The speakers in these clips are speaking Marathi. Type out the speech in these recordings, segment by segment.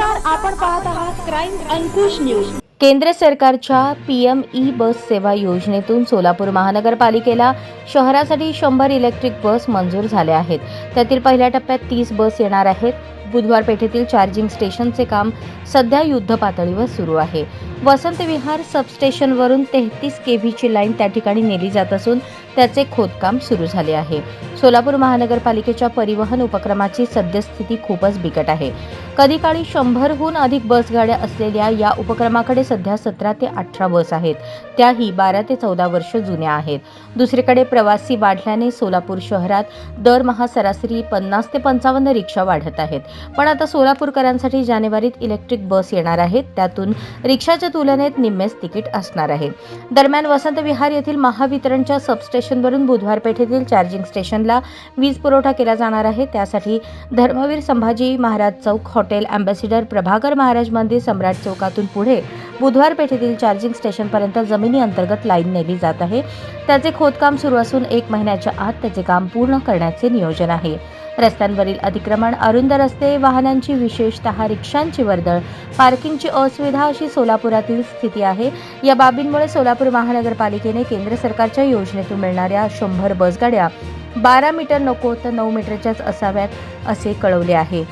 नमस्कार आपण पाहत आहात क्राईम अंकुश न्यूज केंद्र सरकारच्या पी एम ई बस सेवा योजनेतून सोलापूर महानगरपालिकेला शहरासाठी शंभर इलेक्ट्रिक बस मंजूर झाल्या आहेत. त्यातील पहिल्या टप्प्यात तीस बस येणार आहेत. बुधवार पेठेतील चार्जिंग स्टेशनचे काम सध्या युद्ध पातळीवर सुरू आहे. वसंत विहार सबस्टेशनवरून तेहतीस के व्हीची लाईन त्या ठिकाणी नेली जात असून त्याचे खोदकाम सुरू झाले आहे. सोलापूर महानगरपालिकेच्या परिवहन उपक्रमाची सद्यस्थिती खूपच बिकट आहे. कधी काळी शंभरहून अधिक बसगाड्या असलेल्या या उपक्रमाकडे सध्या सतरा ते अठरा बस आहेत. त्याही बारा ते चौदा वर्ष जुन्या आहेत. दुसरीकडे प्रवासी वाढल्याने सोलापूर शहरात दरमहा सरासरी पन्नास ते पंचावन्न रिक्षा वाढत आहेत. पण आता सोलापूरकरांसाठी जानेवारीत इलेक्ट्रिक बस येणार आहेत. त्यातून रिक्षाच्या तुलनेत निम्मेच तिकीट असणार आहे. दरम्यान वसंत विहार येथील महावितरणच्या सबस्टेशनवरून बुधवार पेठेतील चार्जिंग स्टेशनला वीज पुरवठा केला जाणार आहे. त्यासाठी धर्मवीर संभाजी महाराज चौक हॉटेल अँबॅसिडर प्रभाकर महाराज मंदिर सम्राट चौकातून पुढे बुधवार पेठेतील चार्जिंग स्टेशनपर्यंत जमिनी अंतर्गत लाईन नेली जात आहे. त्याचे खोदकाम सुरू असून एक महिन्याच्या आत त्याचे काम पूर्ण करण्याचे नियोजन आहे. रस्त्यांवरील अतिक्रमण अरुंद रस्ते वाहनांची विशेषतः रिक्षांची वर्दळ पार्किंगची असुविधा अशी सोलापुरातील स्थिती आहे. या बाबींमुळे सोलापूर महानगरपालिकेने केंद्र सरकारच्या योजनेतून मिळणाऱ्या शंभर बसगाड्या बारा मीटर नको तर नऊ मीटरच्याच असाव्यात असे कळवले आहे.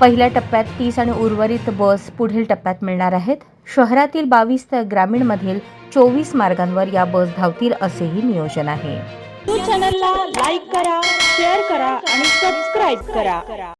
पहिल्या टप्प्यात तीस आणि उर्वरित बस पुढील टप्प्यात मिळणार आहेत. शहरातील बावीस तर ग्रामीणमधील चोवीस मार्गांवर या बस धावतील असेही नियोजन आहे. चॅनलला लाईक करा शेअर करा आणि सबस्क्राईब करा.